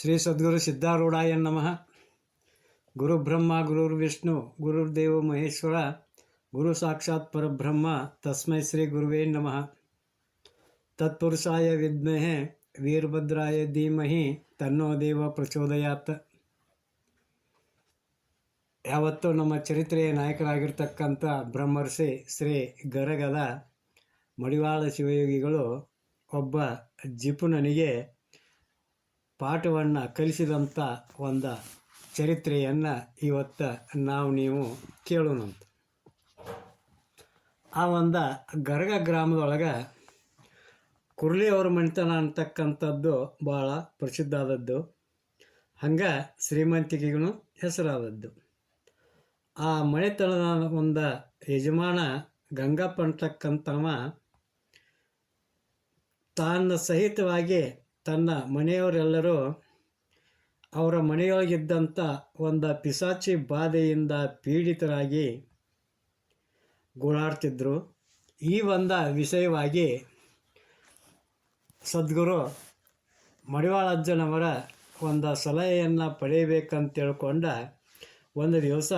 ಶ್ರೀ ಸದ್ಗುರು ಸಿದ್ಧಾರೂಢಾಯ ನಮಃ. ಗುರು ಬ್ರಹ್ಮ ಗುರುರ್ ವಿಷ್ಣು ಗುರುರ್ದೇವ ಮಹೇಶ್ವರ, ಗುರು ಸಾಕ್ಷಾತ್ ಪರಬ್ರಹ್ಮ, ತಸ್ಮೈ ಶ್ರೀ ಗುರುವೇ ನಮಃ. ತತ್ಪುರುಷಾಯ ವಿದ್ಮಹೆ, ವೀರಭದ್ರಾಯ ಧೀಮಹಿ, ತನ್ನೋ ದೇವ ಪ್ರಚೋದಯಾತ್. ಯಾವತ್ತೂ ನಮ್ಮ ಚರಿತ್ರೆಯ ನಾಯಕರಾಗಿರ್ತಕ್ಕಂಥ ಬ್ರಹ್ಮರ್ಷಿ ಶ್ರೀ ಗರಗದ ಮಡಿವಾಳ ಶಿವಯೋಗಿಗಳು ಒಬ್ಬ ಜಿಪುನನಿಗೆ ಪಾಠವನ್ನು ಕಲಿಸಿದಂಥ ಒಂದು ಚರಿತ್ರೆಯನ್ನು ಇವತ್ತು ನಾವು ನೀವು ಕೇಳೋಣಂತ. ಆ ಒಂದು ಗರಗ ಗ್ರಾಮದೊಳಗೆ ಕುರ್ಲಿಯವ್ರ ಮನೆತನ ಅಂತಕ್ಕಂಥದ್ದು ಭಾಳ ಪ್ರಸಿದ್ಧ ಆದದ್ದು ಹಂಗೆ ಶ್ರೀಮಂತಿಕೆಗೂ ಹೆಸರಾದದ್ದು. ಆ ಮನೆತನದ ಒಂದು ಯಜಮಾನ ಗಂಗಪ್ಪ ಅಂತಕ್ಕಂಥವ ತಾನ ಸಹಿತವಾಗಿ ತನ್ನ ಮನೆಯವರೆಲ್ಲರೂ ಅವರ ಮನೆಯೊಳಗಿದ್ದಂಥ ಒಂದು ಪಿಸಾಚಿ ಬಾಧೆಯಿಂದ ಪೀಡಿತರಾಗಿ ಗೋಳಾಡ್ತಿದ್ರು. ಈ ಒಂದು ವಿಷಯವಾಗಿ ಸದ್ಗುರು ಮಡಿವಾಳಜ್ಜನವರ ಒಂದು ಸಲಹೆಯನ್ನು ಪಡೆಯಬೇಕಂತ ಒಂದು ದಿವಸ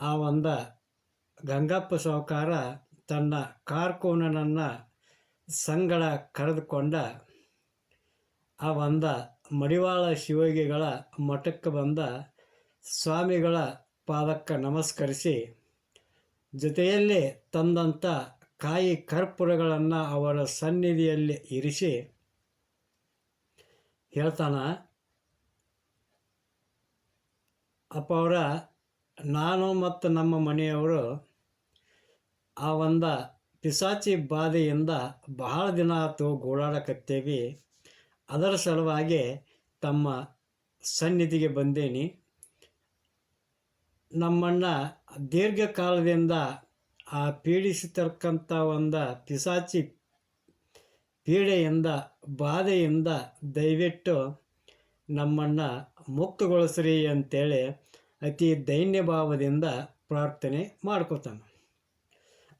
ಆ ಒಂದು ಗಂಗಪ್ಪ ಸಾಹುಕಾರ ತನ್ನ ಕಾರ್ಕೂನನನ್ನು ಸಂಗಡ ಕರೆದುಕೊಂಡ ಆ ಬಂದ ಮಡಿವಾಳ ಶಿವಗಿಗಳ ಮಠಕ್ಕೆ ಬಂದ ಸ್ವಾಮಿಗಳ ಪಾದಕ್ಕೆ ನಮಸ್ಕರಿಸಿ, ಜೊತೆಯಲ್ಲಿ ತಂದಂಥ ಕಾಯಿ ಕರ್ಪೂರಗಳನ್ನು ಅವರ ಸನ್ನಿಧಿಯಲ್ಲಿ ಇರಿಸಿ, ಹೇಳ್ತಾನ, ಅಪ್ಪ ಅವರ, ನಾನು ಮತ್ತು ನಮ್ಮ ಮನೆಯವರು ಆ ಒಂದು ಪಿಸಾಚಿ ಬಾಧೆಯಿಂದ ಬಹಳ ದಿನ ಆತು ಗೋಳಾಡಕತ್ತೇವಿ. ಅದರ ಸಲುವಾಗಿ ತಮ್ಮ ಸನ್ನಿಧಿಗೆ ಬಂದೇನಿ. ನಮ್ಮನ್ನು ದೀರ್ಘಕಾಲದಿಂದ ಆ ಪೀಡಿಸತಕ್ಕಂಥ ಒಂದು ಪಿಸಾಚಿ ಪೀಡೆಯಿಂದ ಬಾಧೆಯಿಂದ ದಯವಿಟ್ಟು ನಮ್ಮನ್ನು ಮುಕ್ತಗೊಳಿಸ್ರಿ ಅಂತೇಳಿ ಅತಿ ದೈನ್ಯ ಭಾವದಿಂದ ಪ್ರಾರ್ಥನೆ ಮಾಡ್ಕೋತಾನೆ.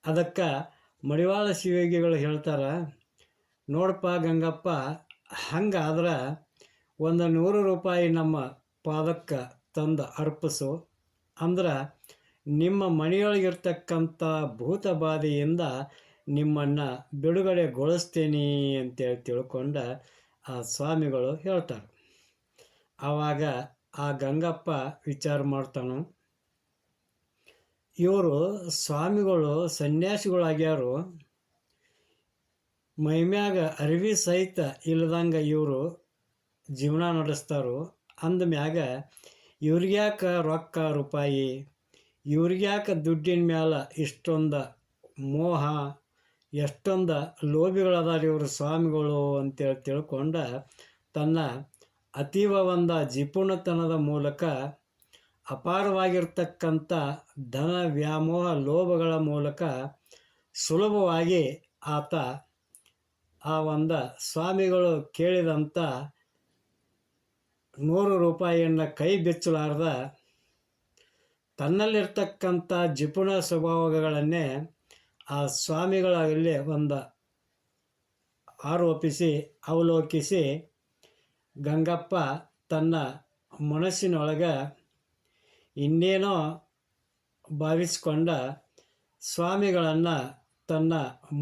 ಅದಕ್ಕೆ ಮಡಿವಾಳ ಶಿವಯೋಗಿಗಳು ಹೇಳ್ತಾರೆ, ನೋಡಪ್ಪ ಗಂಗಪ್ಪ ಹಂಗಾದ್ರೆ ಒಂದು ನೂರು ರೂಪಾಯಿ ನಮ್ಮ ಪಾದಕ್ಕೆ ತಂದು ಅರ್ಪಿಸು. ಅಂದ್ರೆ ನಿಮ್ಮ ಮನೆಯೊಳಗಿರ್ತಕ್ಕಂಥ ಭೂತ ಬಾಧೆಯಿಂದ ನಿಮ್ಮನ್ನು ಬಿಡುಗಡೆಗೊಳಿಸ್ತೀನಿ ಅಂತೇಳಿ ತಿಳ್ಕೊಂಡ ಆ ಸ್ವಾಮಿಗಳು ಹೇಳ್ತಾರೆ. ಆವಾಗ ಆ ಗಂಗಪ್ಪ ವಿಚಾರ ಮಾಡ್ತಾನು. ಇವರು ಸ್ವಾಮಿಗಳು ಸನ್ಯಾಸಿಗಳಾಗ್ಯಾರು. ಮೈಮ್ಯಾಗ ಅರಿವಿ ಸಹಿತ ಇಲ್ಲದಂಗ ಇವರು ಜೀವನ ನಡೆಸ್ತಾರೋ. ಅಂದಮ್ಯಾಗ ಇವ್ರಿಗ್ಯಾಕ ರೊಕ್ಕ ರೂಪಾಯಿ? ಇವ್ರಿಗ್ಯಾಕೆ ದುಡ್ಡಿನ ಮ್ಯಾಲ ಇಷ್ಟೊಂದು ಮೋಹ? ಎಷ್ಟೊಂದು ಲೋಭಿಗಳದಾರ ಇವರು ಸ್ವಾಮಿಗಳು ಅಂತೇಳಿ ತಿಳ್ಕೊಂಡ ತನ್ನ ಅತೀವ ಒಂದು ಜಿಪುಣತನದ ಮೂಲಕ ಅಪಾರವಾಗಿರ್ತಕ್ಕಂಥ ಧನ, ವ್ಯಾಮೋಹ, ಲೋಭಗಳ ಮೂಲಕ ಸುಲಭವಾಗಿ ಆತ ಆ ಒಂದು ಸ್ವಾಮಿಗಳು ಕೇಳಿದಂಥ ನೂರು ರೂಪಾಯಿಯನ್ನು ಕೈ ಬಿಚ್ಚಲಾರ್ದ ತನ್ನಲ್ಲಿರ್ತಕ್ಕಂಥ ಜಿಪುಣ ಸ್ವಭಾವಗಳನ್ನೇ ಆ ಸ್ವಾಮಿಗಳಲ್ಲಿ ಒಂದು ಆರೋಪಿಸಿ, ಅವಲೋಕಿಸಿ ಗಂಗಪ್ಪ ತನ್ನ ಮನಸ್ಸಿನೊಳಗೆ ಇನ್ನೇನೋ ಭಾವಿಸ್ಕೊಂಡ ಸ್ವಾಮಿಗಳನ್ನು ತನ್ನ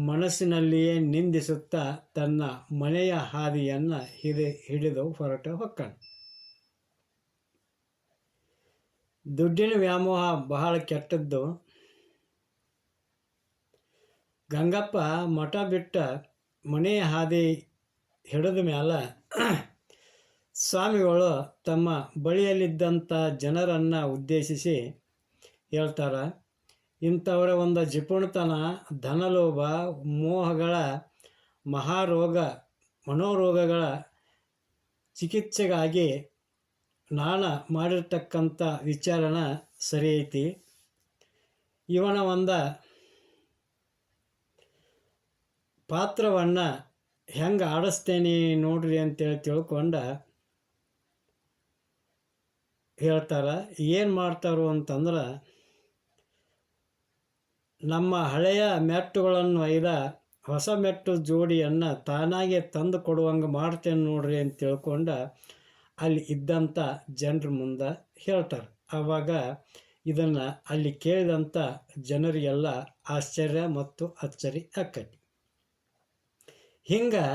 ಮನಸ್ಸಿನಲ್ಲಿಯೇ ನಿಂದಿಸುತ್ತಾ ತನ್ನ ಮನೆಯ ಹಾದಿಯನ್ನು ಹಿಡಿ ಹಿಡಿದು ಹೊರಟು ಹೊಕ್ಕಣ ದುಡ್ಡಿನ ವ್ಯಾಮೋಹ ಬಹಳ ಕೆಟ್ಟದ್ದು. ಗಂಗಪ್ಪ ಮಠ ಬಿಟ್ಟ ಮನೆಯ ಹಾದಿ ಹಿಡಿದ ಮೇಲೆ ಸ್ವಾಮಿಗಳು ತಮ್ಮ ಬಳಿಯಲ್ಲಿದ್ದಂಥ ಜನರನ್ನು ಉದ್ದೇಶಿಸಿ ಹೇಳ್ತಾರೆ ಇಂಥವರ ಒಂದು ಜಿಪುಣತನ, ಧನಲೋಭ, ಮೋಹಗಳ, ಮಹಾರೋಗ, ಮನೋರೋಗಗಳ ಚಿಕಿತ್ಸೆಗಾಗಿ ನಾಣ ಮಾಡಿರ್ತಕ್ಕಂಥ ವಿಚಾರಣ ಸರಿ ಐತಿ ಇವನ ಒಂದು ಪಾತ್ರವನ್ನು ಹೆಂಗೆ ಆಡಿಸ್ತೇನೆ ನೋಡ್ರಿ ಅಂತೇಳಿ ತಿಳ್ಕೊಂಡ ಹೇಳ್ತಾರೆ, ಏನು ಮಾಡ್ತಾರೋ ಅಂತಂದ್ರೆ ನಮ್ಮ ಹಳೆಯ ಮೆಟ್ಟುಗಳನ್ನು ಒಯ್ದ ಹೊಸ ಮೆಟ್ಟು ಜೋಡಿಯನ್ನು ತಾನಾಗೆ ತಂದು ಕೊಡುವಂಗೆ ಮಾಡ್ತೇನೆ ನೋಡ್ರಿ ಅಂತ ತಿಳ್ಕೊಂಡು ಅಲ್ಲಿ ಇದ್ದಂಥ ಜನರ ಮುಂದೆ ಹೇಳ್ತಾರೆ. ಆವಾಗ ಇದನ್ನು ಅಲ್ಲಿ ಕೇಳಿದಂಥ ಜನರಿಗೆಲ್ಲ ಆಶ್ಚರ್ಯ ಮತ್ತು ಅಚ್ಚರಿ ಆಕ್ಕತಿ ಹಿಂಗೆ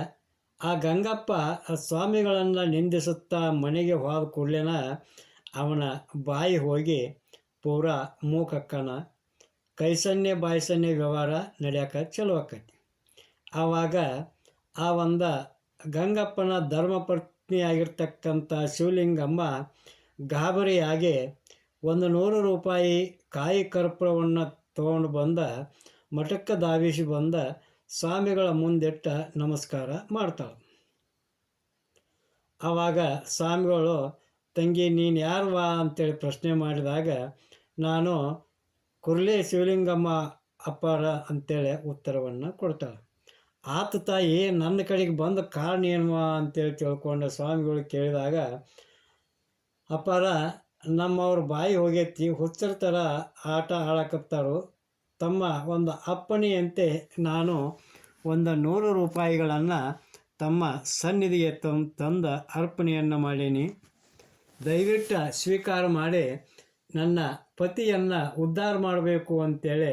ಆ ಗಂಗಪ್ಪ ಸ್ವಾಮಿಗಳನ್ನು ನಿಂದಿಸುತ್ತಾ ಮನೆಗೆ ಹೋದ ಕೂಡಲೇನ ಅವನ ಬಾಯಿ ಹೋಗಿ ಪೂರ ಮೂಕಕ್ಕನ ಕೈಸನ್ಯ ಬಾಯ್ಸನ್ಯ ವ್ಯವಹಾರ ನಡೆಯಕ್ಕೆ ಚಲೋ ಆಕೈತಿ. ಆವಾಗ ಆ ಒಂದು ಗಂಗಪ್ಪನ ಧರ್ಮಪತ್ನಿಯಾಗಿರ್ತಕ್ಕಂಥ ಶಿವಲಿಂಗಮ್ಮ ಗಾಬರಿಯಾಗಿ ಒಂದು ನೂರು ರೂಪಾಯಿ ಕಾಯಿ ಕರ್ಪೂರವನ್ನು ತೊಗೊಂಡು ಬಂದ ಮಠಕ್ಕೆ ಧಾವಿಸಿ ಬಂದ ಸ್ವಾಮಿಗಳ ಮುಂದಿಟ್ಟ ನಮಸ್ಕಾರ ಮಾಡ್ತಾಳೆ. ಆವಾಗ ಸ್ವಾಮಿಗಳು, ತಂಗಿ ನೀನು ಯಾರು ವಾ ಅಂತೇಳಿ ಪ್ರಶ್ನೆ ಮಾಡಿದಾಗ, ನಾನು ಕುರ್ಲೆ ಶಿವಲಿಂಗಮ್ಮ ಅಪ್ಪಾರ ಅಂತೇಳಿ ಉತ್ತರವನ್ನು ಕೊಡ್ತಾಳೆ. ಆತ ತಾಯಿ, ನನ್ನ ಕಡೆಗೆ ಬಂದ ಕಾರಣ ಏನು ಅಂತೇಳಿ ತಿಳ್ಕೊಂಡ ಸ್ವಾಮಿಗಳು ಕೇಳಿದಾಗ, ಅಪ್ಪಾರ, ನಮ್ಮವ್ರ ಬಾಯಿ ಹೋಗೈತಿ, ಹುಚ್ಚರ ಥರ ಆಟ ಆಡಕತ್ತಾರು ತಮ್ಮ ಒಂದು ಅಪ್ಪಣೆಯಂತೆ ನಾನು ಒಂದು ನೂರು ರೂಪಾಯಿಗಳನ್ನು ತಮ್ಮ ಸನ್ನಿಧಿಗೆ ತಂದು ತಂದ ಅರ್ಪಣೆಯನ್ನು ಮಾಡೀನಿ. ದಯವಿಟ್ಟು ಸ್ವೀಕಾರ ಮಾಡಿ ನನ್ನ ಪತಿಯನ್ನು ಉದ್ಧಾರ ಮಾಡಬೇಕು ಅಂತೇಳಿ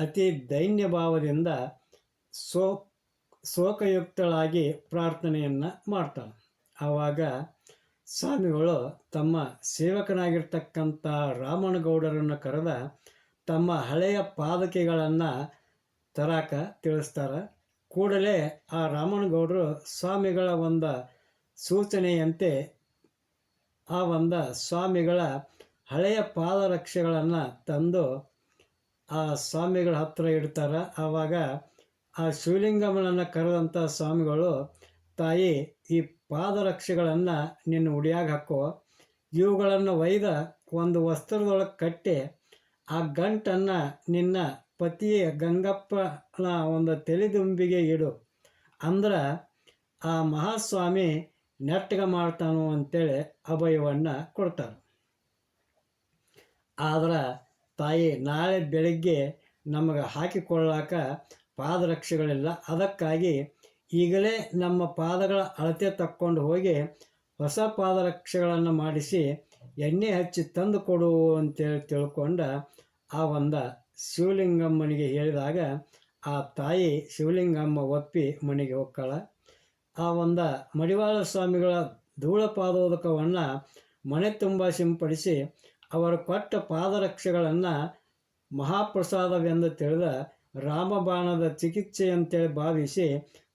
ಅತಿ ದೈನ್ಯ ಭಾವದಿಂದ ಸೋ ಶೋಕಯುಕ್ತಳಾಗಿ ಪ್ರಾರ್ಥನೆಯನ್ನು ಮಾಡ್ತಾಳೆ. ಆವಾಗ ಸ್ವಾಮಿಗಳು ತಮ್ಮ ಸೇವಕನಾಗಿರ್ತಕ್ಕಂಥ ರಾಮನಗೌಡರನ್ನು ಕರೆದ ತಮ್ಮ ಹಳೆಯ ಪಾದಕೆಗಳನ್ನು ತರಾಕ ತಿಳಿಸ್ತಾರೆ. ಕೂಡಲೇ ಆ ರಾಮನಗೌಡರು ಸ್ವಾಮಿಗಳ ಒಂದು ಸೂಚನೆಯಂತೆ ಆ ಒಂದು ಸ್ವಾಮಿಗಳ ಹಳೆಯ ಪಾದರಕ್ಷೆಗಳನ್ನು ತಂದು ಆ ಸ್ವಾಮಿಗಳ ಹತ್ತಿರ ಇಡ್ತಾರೆ. ಆವಾಗ ಆ ಶಿವಲಿಂಗಮ್ಮನನ್ನು ಕರೆದಂಥ ಸ್ವಾಮಿಗಳು, ತಾಯಿ, ಈ ಪಾದರಕ್ಷೆಗಳನ್ನು ನಿನ್ನ ಉಡಿಯಾಗ ಹಾಕೋ. ಇವುಗಳನ್ನು ಒಯ್ದ ಒಂದು ವಸ್ತ್ರದೊಳಗೆ ಕಟ್ಟಿ, ಆ ಗಂಟನ್ನು ನಿನ್ನ ಪತಿಯ ಗಂಗಪ್ಪನ ಒಂದು ತಲೆದುಂಬಿಗೆ ಇಡು. ಅಂದ್ರೆ ಆ ಮಹಾಸ್ವಾಮಿ ನೆಟ್ಟಗ ಮಾಡ್ತಾನು ಅಂತೇಳಿ ಅಭಯವನ್ನು ಕೊಡ್ತಾರೆ. ಆದ್ರೆ ತಾಯಿ ನಾಳೆ ಬೆಳಗ್ಗೆ ನಮಗೆ ಹಾಕಿಕೊಳ್ಳಾಕ ಪಾದರಕ್ಷೆಗಳಿಲ್ಲ. ಅದಕ್ಕಾಗಿ ಈಗಲೇ ನಮ್ಮ ಪಾದಗಳ ಅಳತೆ ತಕ್ಕೊಂಡು ಹೋಗಿ ಹೊಸ ಪಾದರಕ್ಷೆಗಳನ್ನು ಮಾಡಿಸಿ ಎಣ್ಣೆ ಹಚ್ಚಿ ತಂದು ಕೊಡು ಅಂತೇಳಿ ತಿಳ್ಕೊಂಡ ಆ ಒಂದು ಶಿವಲಿಂಗಮ್ಮನಿಗೆ ಹೇಳಿದಾಗ ಆ ತಾಯಿ ಶಿವಲಿಂಗಮ್ಮ ಒಪ್ಪಿ ಮನೆಗೆ ಒಕ್ಕಳ ಆ ಒಂದು ಮಡಿವಾಳ ಸ್ವಾಮಿಗಳ ಧೂಳ ಪಾದೋದಕವನ್ನು ಮನೆ ತುಂಬ ಸಿಂಪಡಿಸಿ ಅವರು ಕೊಟ್ಟ ಪಾದರಕ್ಷೆಗಳನ್ನು ಮಹಾಪ್ರಸಾದವೆಂದು ತಿಳಿದ ರಾಮಬಾಣದ ಚಿಕಿತ್ಸೆಯಂತೇಳಿ ಭಾವಿಸಿ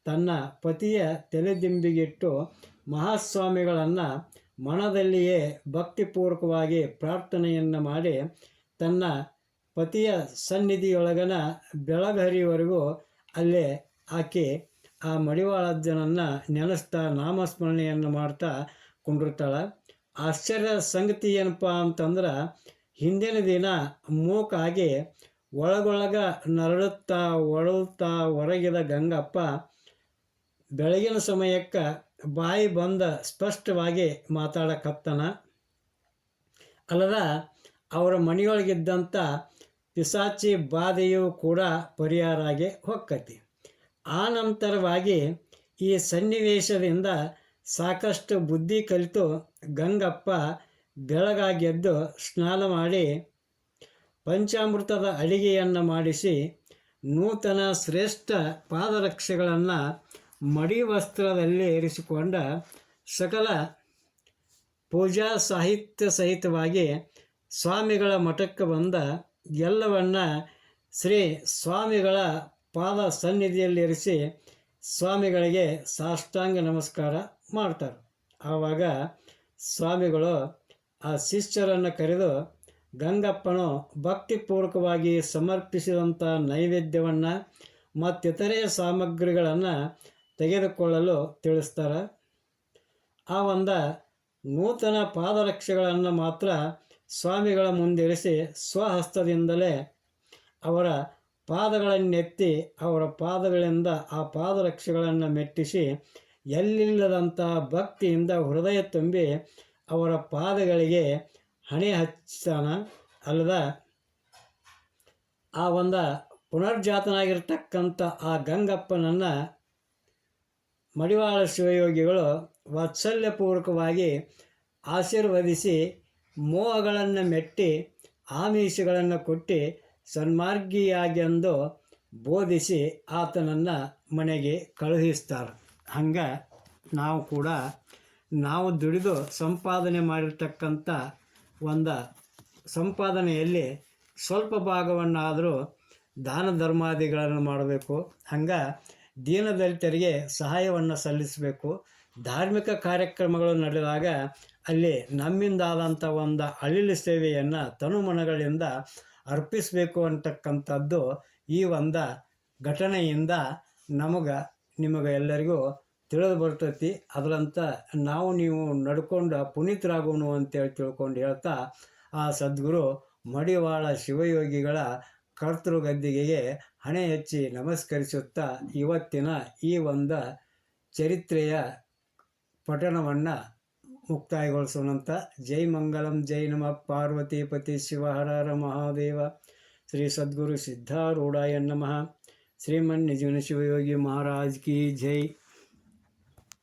ತನ್ನ ಪತಿಯ ತಲೆದಿಂಬಿಗಿಟ್ಟು ಮಹಾಸ್ವಾಮಿಗಳನ್ನು ಮನದಲ್ಲಿಯೇ ಭಕ್ತಿಪೂರ್ವಕವಾಗಿ ಪ್ರಾರ್ಥನೆಯನ್ನು ಮಾಡಿ ತನ್ನ ಪತಿಯ ಸನ್ನಿಧಿಯೊಳಗನ ಬೆಳಗರಿವರೆಗೂ ಅಲ್ಲೇ ಆಕೆ ಆ ಮಡಿವಾಳಜ್ಜನನ್ನು ನೆನೆಸ್ತಾ ನಾಮಸ್ಮರಣೆಯನ್ನು ಮಾಡ್ತಾ ಕುಂಡಿರ್ತಾಳೆ. ಆಶ್ಚರ್ಯದ ಸಂಗತಿ ಏನಪ್ಪ ಅಂತಂದ್ರೆ ಹಿಂದಿನ ದಿನ ಮೂಕಾಗಿ ಒಳಗೊಳಗ ನರಳುತ್ತಾ ಒಳಗುತ್ತಾ ಹೊರಗಿದ ಗಂಗಪ್ಪ ಬೆಳಗಿನ ಸಮಯಕ್ಕೆ ಬಾಯಿ ಬಂದ ಸ್ಪಷ್ಟವಾಗಿ ಮಾತಾಡಕತ್ತನ. ಅಲ್ಲದ ಅವರ ಮನೆಯೊಳಗಿದ್ದಂಥ ಪಿಸಾಚಿ ಬಾಧೆಯು ಕೂಡ ಪರಿಹಾರ ಆಗಿ ಹೊಕ್ಕತಿ. ಆ ನಂತರವಾಗಿ ಈ ಸನ್ನಿವೇಶದಿಂದ ಸಾಕಷ್ಟು ಬುದ್ಧಿ ಕಲಿತು ಗಂಗಪ್ಪ ಬೆಳಗಾಗೆದ್ದು ಸ್ನಾನ ಮಾಡಿ ಪಂಚಾಮೃತದ ಅಡಿಗೆಯನ್ನು ಮಾಡಿಸಿ ನೂತನ ಶ್ರೇಷ್ಠ ಪಾದರಕ್ಷೆಗಳನ್ನು ಮಡಿ ವಸ್ತ್ರದಲ್ಲಿ ಇರಿಸಿಕೊಂಡ ಸಕಲ ಪೂಜಾ ಸಾಹಿತ್ಯ ಸಹಿತವಾಗಿ ಸ್ವಾಮಿಗಳ ಮಠಕ್ಕೆ ಬಂದ ಎಲ್ಲವನ್ನ ಶ್ರೀ ಸ್ವಾಮಿಗಳ ಪಾದ ಸನ್ನಿಧಿಯಲ್ಲಿರಿಸಿ ಸ್ವಾಮಿಗಳಿಗೆ ಸಾಷ್ಟಾಂಗ ನಮಸ್ಕಾರ. ಮಾಡ್ತಾರೆ. ಆವಾಗ ಸ್ವಾಮಿಗಳು ಆ ಶಿಷ್ಯರನ್ನು ಕರೆದು, ಗಂಗಪ್ಪನು ಭಕ್ತಿಪೂರ್ವಕವಾಗಿ ಸಮರ್ಪಿಸಿದಂಥ ನೈವೇದ್ಯವನ್ನು ಮತ್ತಿತರೆ ಸಾಮಗ್ರಿಗಳನ್ನು ತೆಗೆದುಕೊಳ್ಳಲು ತಿಳಿಸ್ತಾರೆ. ಆ ಒಂದು ನೂತನ ಪಾದರಕ್ಷೆಗಳನ್ನು ಮಾತ್ರ ಸ್ವಾಮಿಗಳ ಮುಂದಿರಿಸಿ ಸ್ವಹಸ್ತದಿಂದಲೇ ಅವರ ಪಾದಗಳನ್ನೆತ್ತಿ ಅವರ ಪಾದಗಳಿಂದ ಆ ಪಾದರಕ್ಷೆಗಳನ್ನು ಮೆಟ್ಟಿಸಿ ಎಲ್ಲಿಲ್ಲದಂಥ ಭಕ್ತಿಯಿಂದ ಹೃದಯ ತುಂಬಿ ಅವರ ಪಾದಗಳಿಗೆ ಹಣೆ ಹಚ್ಚಾನ ಅಲ್ಲದ ಆ ಒಂದು ಪುನರ್ಜಾತನಾಗಿರ್ತಕ್ಕಂಥ ಆ ಗಂಗಪ್ಪನನ್ನು ಮಡಿವಾಳ ಶಿವಯೋಗಿಗಳು ವಾತ್ಸಲ್ಯಪೂರ್ವಕವಾಗಿ ಆಶೀರ್ವದಿಸಿ ಮೋಹಗಳನ್ನು ಮೆಟ್ಟಿ ಆಮಿಷಗಳನ್ನು ಕೊಟ್ಟು ಸನ್ಮಾರ್ಗಿಯಾಗೆಂದು ಬೋಧಿಸಿ ಆತನನ್ನು ಮನೆಗೆ ಕಳುಹಿಸ್ತಾರೆ. ಹಂಗೆ ನಾವು ಕೂಡ ನಾವು ದುಡಿದು ಸಂಪಾದನೆ ಮಾಡಿರ್ತಕ್ಕಂಥ ಒಂದು ಸಂಪಾದನೆಯಲ್ಲಿ ಸ್ವಲ್ಪ ಭಾಗವನ್ನಾದರೂ ದಾನ ಧರ್ಮಾದಿಗಳನ್ನು ಮಾಡಬೇಕು. ಹಂಗೆ ದೀನದಲಿತರಿಗೆ ಸಹಾಯವನ್ನು ಸಲ್ಲಿಸಬೇಕು. ಧಾರ್ಮಿಕ ಕಾರ್ಯಕ್ರಮಗಳು ನಡೆದಾಗ ಅಲ್ಲಿ ನಮ್ಮಿಂದಾದಂಥ ಒಂದು ಅಳಿಲು ಸೇವೆಯನ್ನು ತನುಮನಗಳಿಂದ ಅರ್ಪಿಸಬೇಕು ಅಂತಕ್ಕಂಥದ್ದು ಈ ಒಂದು ಘಟನೆಯಿಂದ ನಮಗೆ ನಿಮಗೆ ಎಲ್ಲರಿಗೂ ತಿಳಿದು ಬರ್ತೈತಿ. ಅದರಂತ ನಾವು ನೀವು ನಡ್ಕೊಂಡು ಪುನೀತರಾಗೋಣ ಅಂತೇಳಿ ತಿಳ್ಕೊಂಡು ಹೇಳ್ತಾ, ಆ ಸದ್ಗುರು ಮಡಿವಾಳ ಶಿವಯೋಗಿಗಳ ಕರ್ತೃ ಗದ್ದಿಗೆಗೆ ಹಣೆ ಹೆಚ್ಚಿ ನಮಸ್ಕರಿಸುತ್ತಾ, ಇವತ್ತಿನ ಈ ಒಂದು ಚರಿತ್ರೆಯ ಪಠಣವನ್ನು ಮುಕ್ತಾಯಗೊಳಿಸೋಣಂತ. ಜೈ ಮಂಗಲಂ, ಜೈ ನಮ. ಪಾರ್ವತೀಪತಿ ಶಿವಹರರ ಮಹಾದೇವ. ಶ್ರೀ ಸದ್ಗುರು ಸಿದ್ಧಾರೂಢಾಯ ನಮಃ. श्रीमन निजगुण शिव योगी महाराज की जय।